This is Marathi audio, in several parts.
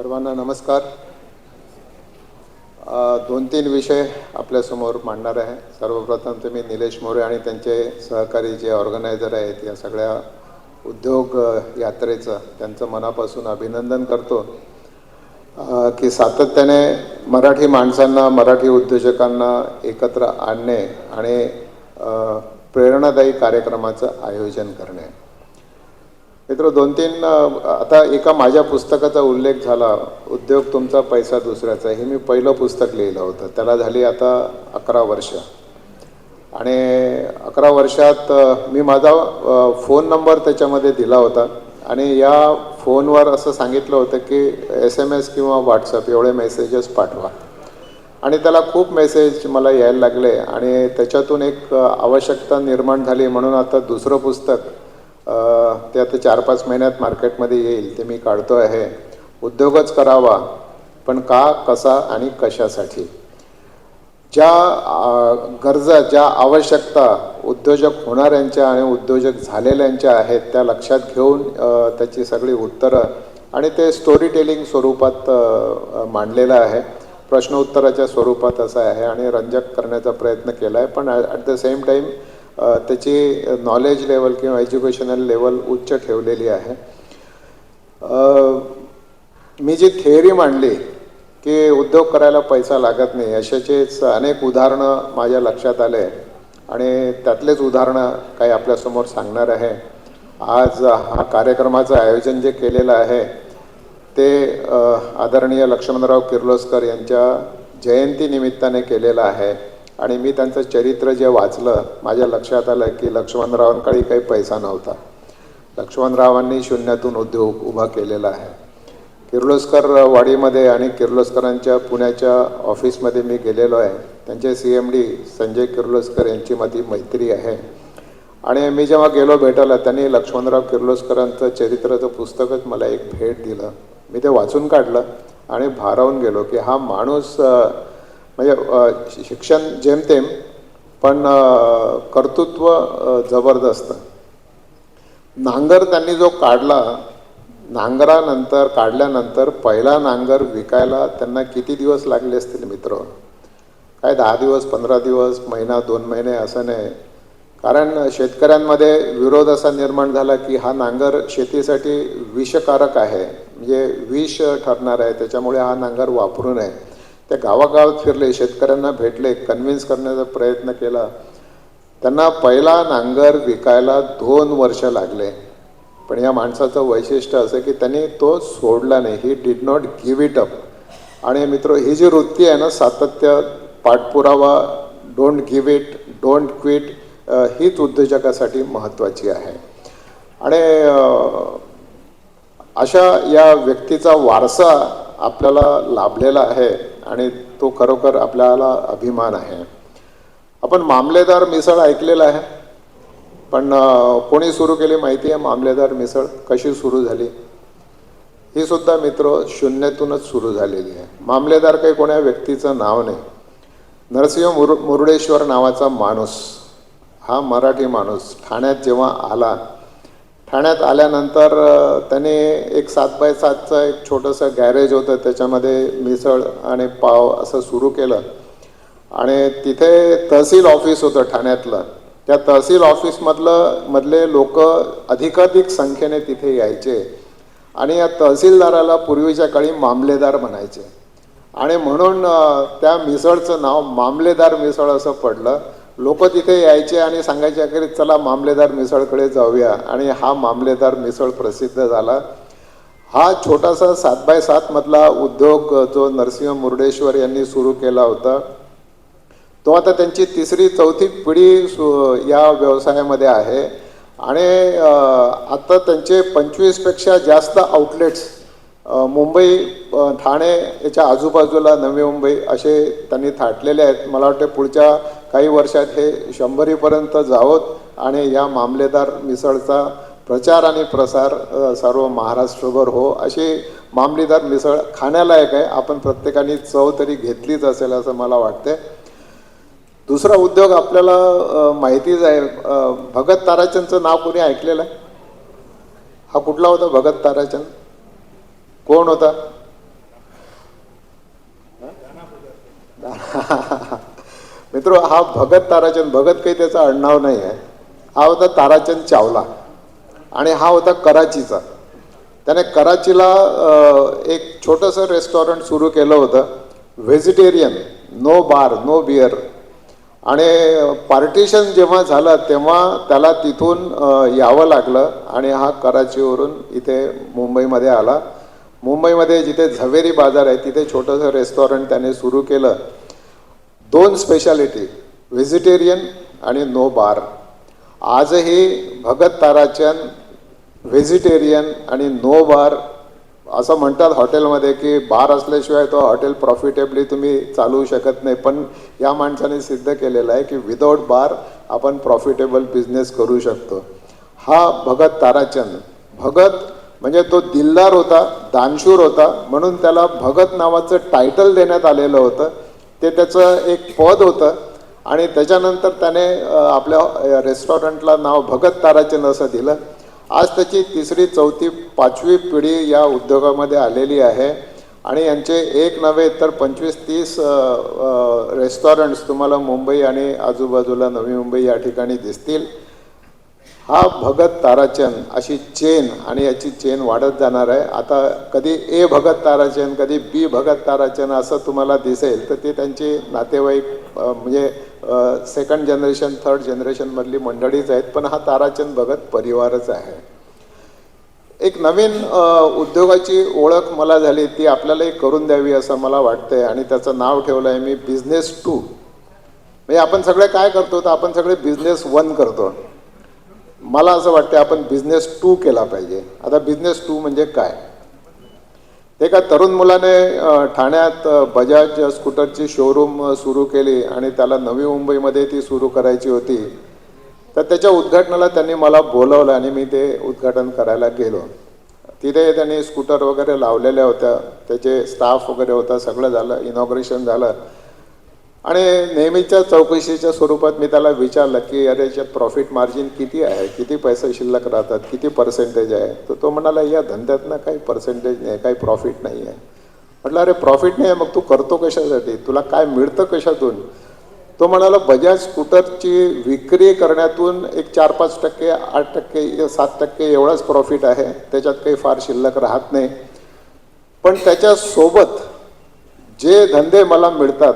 सर्वांना नमस्कार. दोन तीन विषय आपल्यासमोर मांडणार आहे. सर्वप्रथम तुम्ही निलेश मोरे आणि त्यांचे सहकारी जे ऑर्गनायझर आहेत या सगळ्या उद्योग यात्रेचं त्यांचं मनापासून अभिनंदन करतो. की सातत्याने मराठी माणसांना मराठी उद्योजकांना एकत्र आणणे आणि प्रेरणादायी कार्यक्रमाचं आयोजन करणे. मित्र दोन तीन आता एका माझ्या पुस्तकाचा उल्लेख झाला उद्योग तुमचा पैसा दुसऱ्याचा हे मी पहिलं पुस्तक लिहिलं होतं. त्याला झाली आता अकरा वर्ष. आणि अकरा वर्षात मी माझा फोन नंबर त्याच्यामध्ये दिला होता. आणि या फोनवर असं सांगितलं होतं की एस एम एस किंवा व्हॉट्सअप एवढे मेसेजेस पाठवा. आणि त्याला खूप मेसेज मला यायला लागले. आणि त्याच्यातून एक आवश्यकता निर्माण झाली. म्हणून आता दुसरं पुस्तक ते आता चार पाच महिन्यात मार्केटमध्ये येईल ते मी काढतो आहे. उद्योगच करावा पण का कसा आणि कशासाठी? ज्या गरजा ज्या आवश्यकता उद्योजक होणाऱ्यांच्या आणि उद्योजक झालेल्यांच्या आहेत त्या लक्षात घेऊन त्याची सगळी उत्तरं आणि ते स्टोरी टेलिंग स्वरूपात मांडलेलं आहे. प्रश्न उत्तराच्या स्वरूपात असं आहे आणि रंजक करण्याचा प्रयत्न केला आहे पण ॲट द सेम टाईम त्याची नॉलेज लेवल किंवा एज्युकेशनल लेवल उच्च ठेवलेली आहे. मी जी थेअरी मांडली की उद्योग करायला पैसा लागत नाही अशाचेच अनेक उदाहरणं माझ्या लक्षात आले आणि त्यातलेच उदाहरणं काही आपल्यासमोर सांगणार आहे. आज हा कार्यक्रमाचं आयोजन जे केलेलं आहे ते आदरणीय लक्ष्मणराव किर्लोस्कर यांच्या जयंतीनिमित्ताने केलेलं आहे. आणि मी त्यांचं चरित्र जे वाचलं माझ्या लक्षात आलं की लक्ष्मणरावांकडे काही पैसा नव्हता. लक्ष्मणरावांनी शून्यातून उद्योग उभा केलेला आहे. किर्लोस्कर वाडीमध्ये आणि किर्लोस्करांच्या पुण्याच्या ऑफिसमध्ये मी गेलेलो आहे. त्यांचे C M D Sanjay Kirloskar यांची माझी मैत्री आहे. आणि मी जेव्हा गेलो भेटायला त्यांनी लक्ष्मणराव किर्लोस्करांचं चरित्राचं पुस्तकच मला एक भेट दिलं. मी ते वाचून काढलं आणि भारावून गेलो की हा माणूस म्हणजे शिक्षण जेमतेम पण कर्तृत्व जबरदस्त. नांगर त्यांनी जो काढला नांगरानंतर काढल्यानंतर पहिला नांगर विकायला त्यांना किती दिवस लागले असतील मित्र? काय दहा दिवस पंधरा दिवस महिना दोन महिने असं नाही. कारण शेतकऱ्यांमध्ये विरोध असा निर्माण झाला की हा नांगर शेतीसाठी विषकारक आहे. म्हणजे विष ठरणार आहे त्याच्यामुळे हा नांगर वापरू नये. ते गावागावात फिरले शेतकऱ्यांना भेटले कन्व्हिन्स करण्याचा प्रयत्न केला. त्यांना पहिला नांगर विकायला दोन वर्ष लागले. पण या माणसाचं वैशिष्ट्य असं की त्यांनी तो सोडला नाही. He did not give it up आणि मित्र ही जी वृत्ती आहे ना सातत्य पाठपुरावा don't give it don't quit हीच उद्योजकासाठी महत्त्वाची आहे. आणि अशा या व्यक्तीचा वारसा आपल्याला लाभलेला आहे आणि तो खरोखर आपल्याला अभिमान आहे. आपण मामलेदार मिसळ ऐकलेलं आहे पण कोणी सुरू केली माहिती आहे मामलेदार मिसळ कशी सुरू झाली? ही सुद्धा मित्र शून्यातूनच सुरू झालेली आहे. मामलेदार काही कोण्या व्यक्तीचं नाव नाही. नरसिंह मुर मुरुडेश्वर नावाचा माणूस हा मराठी माणूस ठाण्यात जेव्हा आला ठाण्यात आल्यानंतर त्याने एक सात बाय सातचं एक छोटंसं गॅरेज होतं. त्याच्यामध्ये मिसळ आणि पाव असं सुरू केलं. आणि तिथे तहसील ऑफिस होतं ठाण्यातलं. त्या तहसील ऑफिसमधलं मधले लोक अधिकाधिक संख्येने तिथे यायचे. आणि या तहसीलदाराला पूर्वीच्या काळी मामलेदार म्हणायचे. आणि म्हणून त्या मिसळचं नाव मामलेदार मिसळ असं पडलं. लोक तिथे यायचे आणि सांगायचे अखेरीत चला मामलेदार मिसळकडे जाऊया. आणि हा मामलेदार मिसळ प्रसिद्ध झाला. हा छोटासा सात बाय सात मधला उद्योग जो नरसिंह मुर्डेश्वर यांनी सुरू केला होता तो आता त्यांची तिसरी चौथी पिढी सु या व्यवसायामध्ये आहे. आणि आता त्यांचे पंचवीसपेक्षा जास्त आउटलेट्स मुंबई ठाणे याच्या आजूबाजूला नवी मुंबई असे त्यांनी थाटलेले आहेत. मला वाटते पुढच्या काही वर्षात हे शंभरीपर्यंत जावोत आणि या मामलेदार मिसळचा प्रचार आणि प्रसार सर्व महाराष्ट्रभर हो अशी मामलेदार मिसळ खाण्यालायक आहे. आपण प्रत्येकाने चव तरी घेतलीच असेल असं मला वाटते दुसरा उद्योग आपल्याला माहितीच आहे. भगत ताराचंदचं नाव कोणी ऐकलेलं आहे? हा कुठला होता भगत ताराचंद? कोण होता? मित्र हा भगत ताराचंद भगत काही त्याचा आडनाव नाही आहे. हा होता ताराचंद चावला. आणि हा होता कराचीचा. त्याने कराचीला एक छोटंसं रेस्टॉरंट सुरू केलं होतं. Vegetarian no bar no beer आणि पार्टिशन जेव्हा झालं तेव्हा त्याला तिथून यावं लागलं. आणि हा कराचीवरून इथे मुंबईमध्ये आला. मुंबईमध्ये जिथे झवेरी बाजार आहे तिथे छोटंसं रेस्टॉरंट त्याने सुरू केलं. दोन स्पेशालिटी व्हेजिटेरियन आणि नो बार आजही भगत ताराचंद व्हेजिटेरियन आणि नो बार असं म्हणतात हॉटेलमध्ये की बार असल्याशिवाय तो हॉटेल प्रॉफिटेबली तुम्ही चालवू शकत नाही. पण या माणसाने सिद्ध केलेलं आहे की विदाऊट बार आपण प्रॉफिटेबल बिझनेस करू शकतो. हा भगत ताराचंद. भगत म्हणजे तो दिलदार होता दानशूर होता म्हणून त्याला भगत नावाचं टायटल देण्यात आलेलं होतं. ते त्याचं एक पद होतं आणि त्याच्यानंतर त्याने आपल्या रेस्टॉरंटला नाव भगत ताराचंद असं दिलं. आज त्याची तिसरी चौथी पाचवी पिढी या उद्योगामध्ये आलेली आहे. आणि यांचे एक नव्हे तर पंचवीस तीस रेस्टॉरंट्स तुम्हाला मुंबई आणि आजूबाजूला नवी मुंबई या ठिकाणी दिसतील. हा भगत ताराचंद अशी चेन आणि याची चेन वाढत जाणार आहे. आता कधी ए भगत ताराचंद कधी बी भगत ताराचंद असं तुम्हाला दिसेल तर ते त्यांचे नातेवाईक म्हणजे सेकंड जनरेशन थर्ड जनरेशनमधली मंडळीच आहेत पण हा ताराचंद भगत परिवारच आहे. एक नवीन उद्योगाची ओळख मला झाली ती आपल्यालाही करून द्यावी असं मला वाटतंय आणि त्याचं नाव ठेवलं आहे मी बिझनेस टू. म्हणजे आपण सगळे काय करतो तर आपण सगळे बिझनेस वन करतो. मला असं वाटतं आपण बिझनेस टू केला पाहिजे. आता बिझनेस टू म्हणजे काय? एका तरुण मुलाने ठाण्यात बजाज स्कूटरची शोरूम सुरू केली आणि त्याला नवी मुंबईमध्ये ती सुरू करायची होती. तर त्याच्या उद्घाटनाला त्यांनी मला बोलवलं आणि मी ते उद्घाटन करायला गेलो. तिथे त्यांनी स्कूटर वगैरे लावलेल्या होत्या. त्याचे स्टाफ वगैरे होता. सगळं झालं. इनॉग्रेशन झालं. आणि नेहमीच्या चौकशीच्या स्वरूपात मी त्याला विचारलं की अरे याच्यात प्रॉफिट मार्जिन किती आहे? किती पैसे शिल्लक राहतात? किती पर्सेंटेज आहे? तर तो म्हणाला या धंद्यातनं काही पर्सेंटेज नाही काही प्रॉफिट नाही आहे. म्हटलं अरे प्रॉफिट नाही आहे मग तू करतो कशासाठी? तुला काय मिळतं कशातून? तो म्हणाला बजाज स्कूटरची विक्री करण्यातून एक चार पाच टक्के आठ टक्के सात टक्के एवढाच प्रॉफिट आहे. त्याच्यात काही फार शिल्लक राहत नाही. पण त्याच्यासोबत जे धंदे मला मिळतात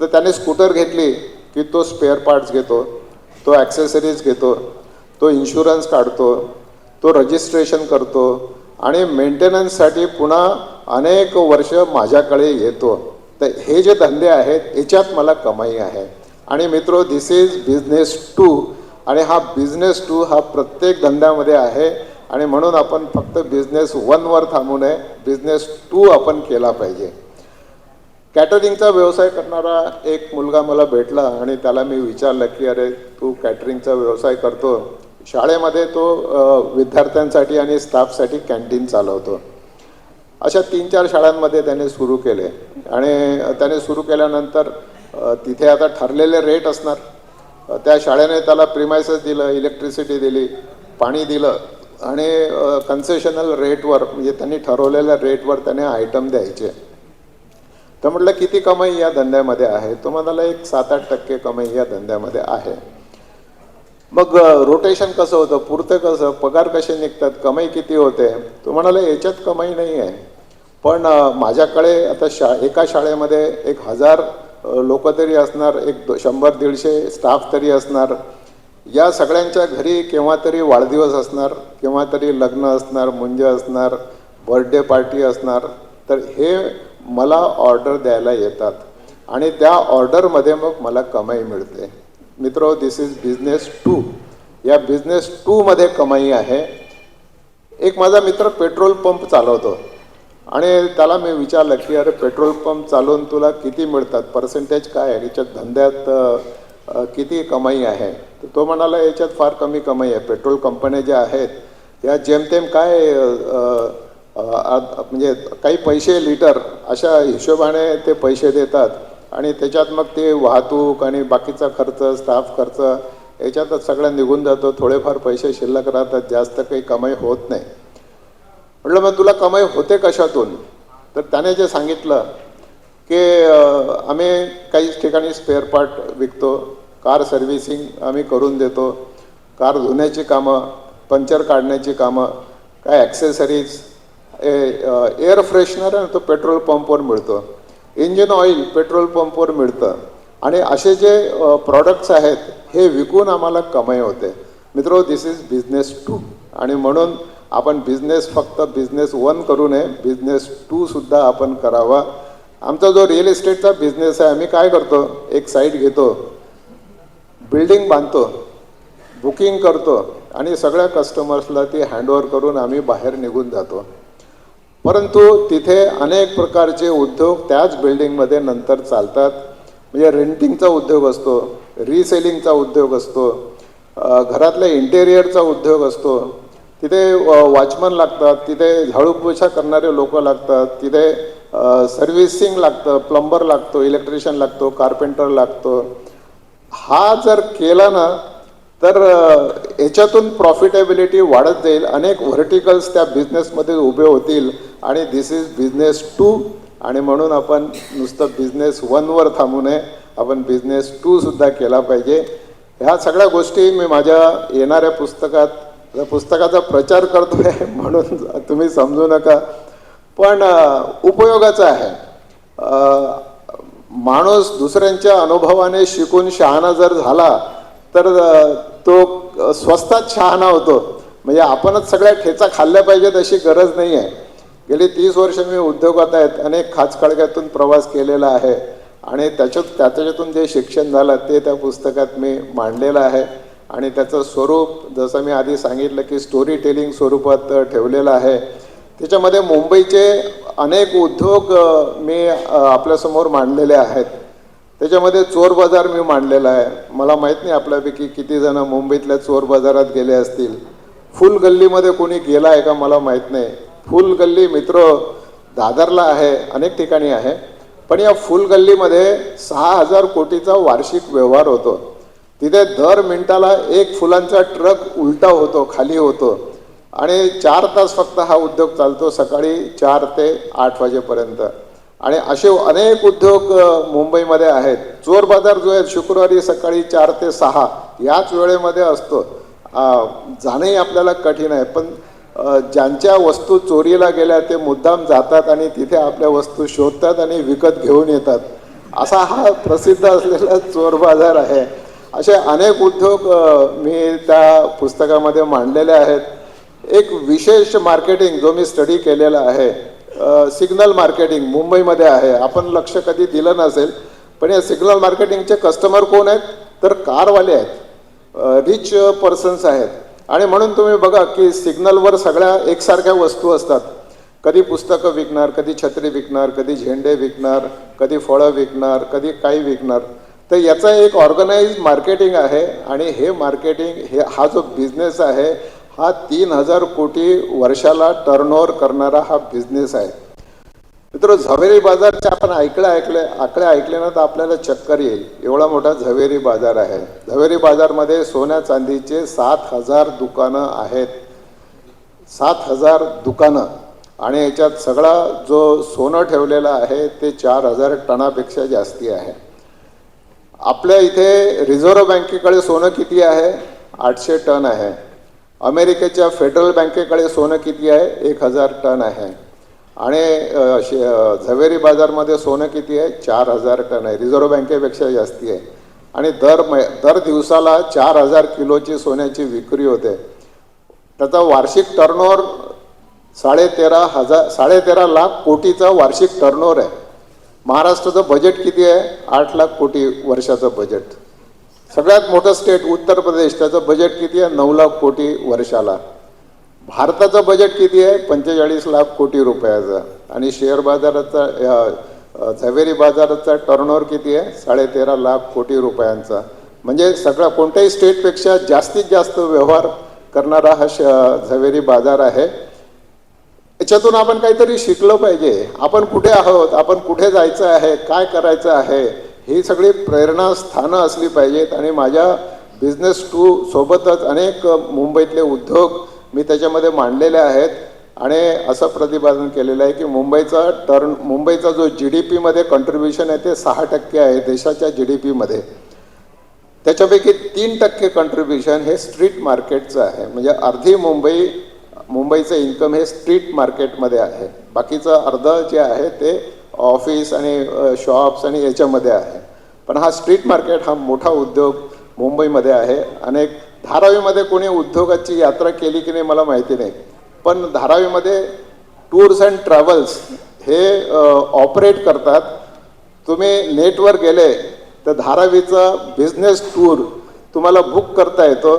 तर त्याने स्कूटर घेतली की तो स्पेअर पार्ट्स घेतो तो ॲक्सेसरीज घेतो तो इन्शुरन्स काढतो तो रजिस्ट्रेशन करतो आणि मेंटेनन्ससाठी पुन्हा अनेक वर्ष माझ्याकडे येतो. तर हे जे धंदे आहेत याच्यात मला कमाई आहे. आणि मित्रो दिस इज बिझनेस टू आणि हा बिझनेस टू हा प्रत्येक धंद्यामध्ये आहे. आणि म्हणून आपण फक्त बिझनेस वनवर थांबू नये बिझनेस टू आपण केला पाहिजे. कॅटरिंगचा व्यवसाय करणारा एक मुलगा मला भेटला आणि त्याला मी विचारलं की अरे तू कॅटरिंगचा व्यवसाय करतो. शाळेमध्ये तो विद्यार्थ्यांसाठी आणि स्टाफसाठी कॅन्टीन चालवतो. अशा तीन चार शाळांमध्ये त्याने सुरू केले. आणि त्याने सुरू केल्यानंतर तिथे आता ठरलेले रेट असणार. त्या शाळेने त्याला प्रिमायसेस दिलं इलेक्ट्रिसिटी दिली पाणी दिलं आणि कन्सेशनल रेटवर म्हणजे त्यांनी ठरवलेल्या रेटवर त्याने आयटम द्यायचे. तर म्हटलं किती कमाई या धंद्यामध्ये आहे? तो म्हणाला एक सात आठ टक्के कमाई या धंद्यामध्ये आहे. मग रोटेशन कसं होतं? पुरतं कसं? पगार कसे निघतात? कमाई किती होते? तो म्हणाला याच्यात कमाई नाही आहे. पण माझ्याकडे आता शा एका शाळेमध्ये एक हजार लोक तरी असणार एक दो- शंभर दीडशे स्टाफ तरी असणार. या सगळ्यांच्या घरी केव्हा तरी वाढदिवस असणार केव्हा तरी लग्न असणार मुंज असणार बर्थडे पार्टी असणार. तर हे मला ऑर्डर द्यायला येतात. आणि त्या ऑर्डरमध्ये मग मला कमाई मिळते. मित्र दिस इज बिझनेस टू या बिझनेस टूमध्ये कमाई आहे. एक माझा मित्र पेट्रोल पंप चालवतो. आणि त्याला मी विचारलं की अरे पेट्रोल पंप चालवून तुला किती मिळतात? पर्सेंटेज काय आहे? याच्यात धंद्यात किती कमाई आहे? तर तो म्हणाला याच्यात फार कमी कमाई आहे. पेट्रोल कंपन्या ज्या आहेत या जेमतेम काय म्हणजे काही पैसे लिटर अशा हिशोबाने ते पैसे देतात आणि त्याच्यात मग ते वाहतूक आणि बाकीचा खर्च स्टाफ खर्च याच्यातच सगळं निघून जातो. थोडेफार पैसे शिल्लक राहतात जास्त काही कमाई होत नाही. म्हटलं मग तुला कमाई होते कशातून? तर त्याने जे सांगितलं की आम्ही काही ठिकाणी स्पेअर पार्ट विकतो कार सर्व्हिसिंग आम्ही करून देतो कार धुण्याची कामं पंचर काढण्याची कामं काय ॲक्सेसरीज एअर फ्रेशनर आहे तो पेट्रोल पंपवर मिळतो. इंजिन ऑइल पेट्रोल पंपवर मिळतं. आणि असे जे प्रॉडक्ट्स आहेत हे विकून आम्हाला कमाई होते. मित्रो दिस इज बिझनेस टू आणि म्हणून आपण बिझनेस फक्त बिझनेस वन करू नये बिझनेस टूसुद्धा आपण करावा. आमचा जो रिअल इस्टेटचा बिझनेस आहे आम्ही काय करतो? एक साईट घेतो. बिल्डिंग बांधतो. बुकिंग करतो. आणि सगळ्या कस्टमर्सला ती हँडओव्हर करून आम्ही बाहेर निघून जातो. परंतु तिथे अनेक प्रकारचे उद्योग त्याच बिल्डिंगमध्ये नंतर चालतात. म्हणजे रेंटिंगचा उद्योग असतो रिसेलिंगचा उद्योग असतो घरातल्या इंटेरियरचा उद्योग असतो. तिथे वॉचमन लागतात तिथे झाडूपोछा करणारे लोक लागतात तिथे सर्व्हिसिंग लागतं प्लंबर लागतो इलेक्ट्रिशियन लागतो कार्पेंटर लागतो. हा जर केला ना तर याच्यातून प्रॉफिटेबिलिटी वाढत जाईल अनेक व्हर्टिकल्स त्या बिझनेसमध्ये उभे होतील. आणि दिस इज बिझनेस टू आणि म्हणून आपण नुसतं बिझनेस वनवर थांबू नये. आपण बिझनेस टूसुद्धा केला पाहिजे. ह्या सगळ्या गोष्टी मी माझ्या येणाऱ्या पुस्तकात पुस्तकाचा प्रचार करतोय म्हणून तुम्ही समजू नका. पण उपयोगाचं आहे. माणूस दुसऱ्यांच्या अनुभवाने शिकून शहाणा जर झाला तर तो स्वस्तात शहाणा होतो. म्हणजे आपणच सगळ्या ठेचा खाल्ल्या पाहिजेत अशी गरज नाही आहे गेली तीस वर्ष मी उद्योगात आहेत अनेक खाचखळग्यातून प्रवास केलेला आहे. आणि त्याच्यात त्याच्यातून जे शिक्षण झालं ते त्या पुस्तकात मी मांडलेलं आहे. आणि त्याचं स्वरूप जसं मी आधी सांगितलं की स्टोरी टेलिंग स्वरूपात ठेवलेलं आहे. त्याच्यामध्ये मुंबईचे अनेक उद्योग मी आपल्यासमोर मांडलेले आहेत. त्याच्यामध्ये चोर बाजार मी मांडलेला आहे. मला माहीत नाही आपल्यापैकी किती जण मुंबईतल्या चोर बाजारात गेले असतील. फुल गल्लीमध्ये कोणी गेला आहे का मला माहीत नाही. फुल गल्ली मित्र दादरला आहे अनेक ठिकाणी आहे. पण या फुल गल्लीमध्ये सहा हजार कोटीचा वार्षिक व्यवहार होतो. तिथे दर मिनिटाला एक फुलांचा ट्रक उलटा होतो खाली होतो. आणि चार तास फक्त हा उद्योग चालतो सकाळी चार ते आठ वाजेपर्यंत. आणि असे अनेक उद्योग मुंबईमध्ये आहेत. चोर बाजार जो आहे शुक्रवारी सकाळी चार ते सहा याच वेळेमध्ये असतो. जाणंही आपल्याला कठीण आहे. पण ज्यांच्या वस्तू चोरीला गेल्या ते मुद्दाम जातात आणि तिथे आपल्या वस्तू शोधतात आणि विकत घेऊन येतात. असा हा प्रसिद्ध असलेला चोर बाजार आहे. असे अनेक उद्योग मी त्या पुस्तकामध्ये मांडलेले आहेत. एक विशेष मार्केटिंग जो मी स्टडी केलेला आहे सिग्नल मार्केटिंग मुंबईमध्ये आहे. आपण लक्ष कधी दिलं नसेल पण या सिग्नल मार्केटिंगचे कस्टमर कोण आहेत? तर कारवाले आहेत. रिच पर्सन्स आहेत. आणि म्हणून तुम्ही बघा की सिग्नलवर सगळ्या एकसारख्या वस्तू असतात. कधी पुस्तकं विकणार कधी छत्री विकणार कधी झेंडे विकणार कधी फळं विकणार कधी काही विकणार. तर याचा एक ऑर्गनाइज मार्केटिंग आहे आणि हे मार्केटिंग हे हा जो बिझनेस आहे हा तीन हजार कोटी वर्षाला टर्नओव्हर करणारा हा बिझनेस आहे. मित्र झवेरी बाजारचे आपण ऐकलं ऐकले आकडे ऐकले ना तर आपल्याला चक्कर येईल. एवढा मोठा झवेरी बाजार आहे. झवेरी बाजारमध्ये सोन्या चांदीचे सात हजार दुकानं आहेत. सात हजार दुकानं. आणि याच्यात सगळा जो सोनं ठेवलेला आहे ते चार हजार टनापेक्षा जास्ती आहे. आपल्या इथे रिझर्व्ह बँकेकडे सोनं किती आहे? आठशे टन आहे. अमेरिकेच्या फेडरल बँकेकडे सोनं किती आहे? एक हजार टन आहे. आणि शे- झवेरी बाजारमध्ये सोनं किती आहे? चार हजार टन आहे रिझर्व्ह बँकेपेक्षा जास्ती आहे. आणि दर मै दर दिवसाला चार हजार किलोची सोन्याची विक्री होते. त्याचा वार्षिक टर्नओव्हर साडे तेरा हजार साडे तेरा लाख कोटीचा वार्षिक टर्नओव्हर आहे. महाराष्ट्राचं बजेट किती आहे? आठ लाख कोटी वर्षाचं बजेट सगळ्यात मोठं स्टेट उत्तर प्रदेश त्याचं बजेट किती आहे? नऊ लाख कोटी वर्षाला. भारताचं बजेट किती आहे? पंचेचाळीस लाख कोटी रुपयाचा. आणि शेअर बाजाराचा झवेरी बाजाराचा टर्नओव्हर किती आहे? साडे तेरा लाख कोटी रुपयांचा. म्हणजे सगळा कोणत्याही स्टेटपेक्षा जास्तीत जास्त व्यवहार करणारा हा श झवेरी बाजार आहे. याच्यातून आपण काहीतरी शिकलं पाहिजे. आपण कुठे आहोत? आपण कुठे जायचं आहे? काय करायचं आहे? ही सगळी प्रेरणास्थानं असली पाहिजेत. आणि माझ्या बिझनेस टू सोबतच अनेक मुंबईतले उद्योग मी त्याच्यामध्ये मांडलेले आहेत आणि असं प्रतिपादन केलेलं आहे की मुंबईचा टर्न मुंबईचा जो जी डी पीमध्ये कंट्रीब्युशन आहे ते सहा टक्के आहे देशाच्या जी डी पीमध्ये त्याच्यापैकी तीन टक्के कंट्रीब्युशन हे स्ट्रीट मार्केटचं आहे. म्हणजे अर्धी मुंबई मुंबईचं इन्कम हे स्ट्रीट मार्केटमध्ये आहे. बाकीचं अर्ध जे आहे ते ऑफिस आणि शॉप्स आणि याच्यामध्ये आहे. पण हा स्ट्रीट मार्केट हा मोठा उद्योग मुंबईमध्ये आहे. अनेक धारावीमध्ये कोणी उद्योगाची यात्रा केली की नाही मला माहिती नाही. पण धारावीमध्ये टूर्स अँड ट्रॅव्हल्स हे ऑपरेट करतात. तुम्ही नेटवर गेले तर धारावीचा बिझनेस टूर तुम्हाला बुक करता येतो.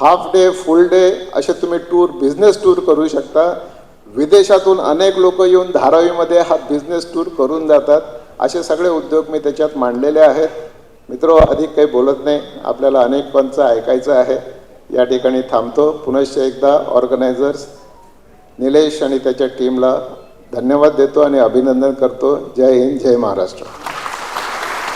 हाफ डे फुल डे असे तुम्ही टूर बिझनेस टूर करू शकता. विदेशातून अनेक लोक येऊन धारावीमध्ये हा बिझनेस टूर करून जातात. असे सगळे उद्योग मी त्याच्यात मांडलेले आहेत. मित्र अधिक काही बोलत नाही. आपल्याला अनेक ऐकायचं आहे. या ठिकाणी थांबतो. पुनश्च एकदा ऑर्गनायझर्स निलेश आणि त्याच्या टीमला धन्यवाद देतो आणि अभिनंदन करतो. जय हिंद जय महाराष्ट्र.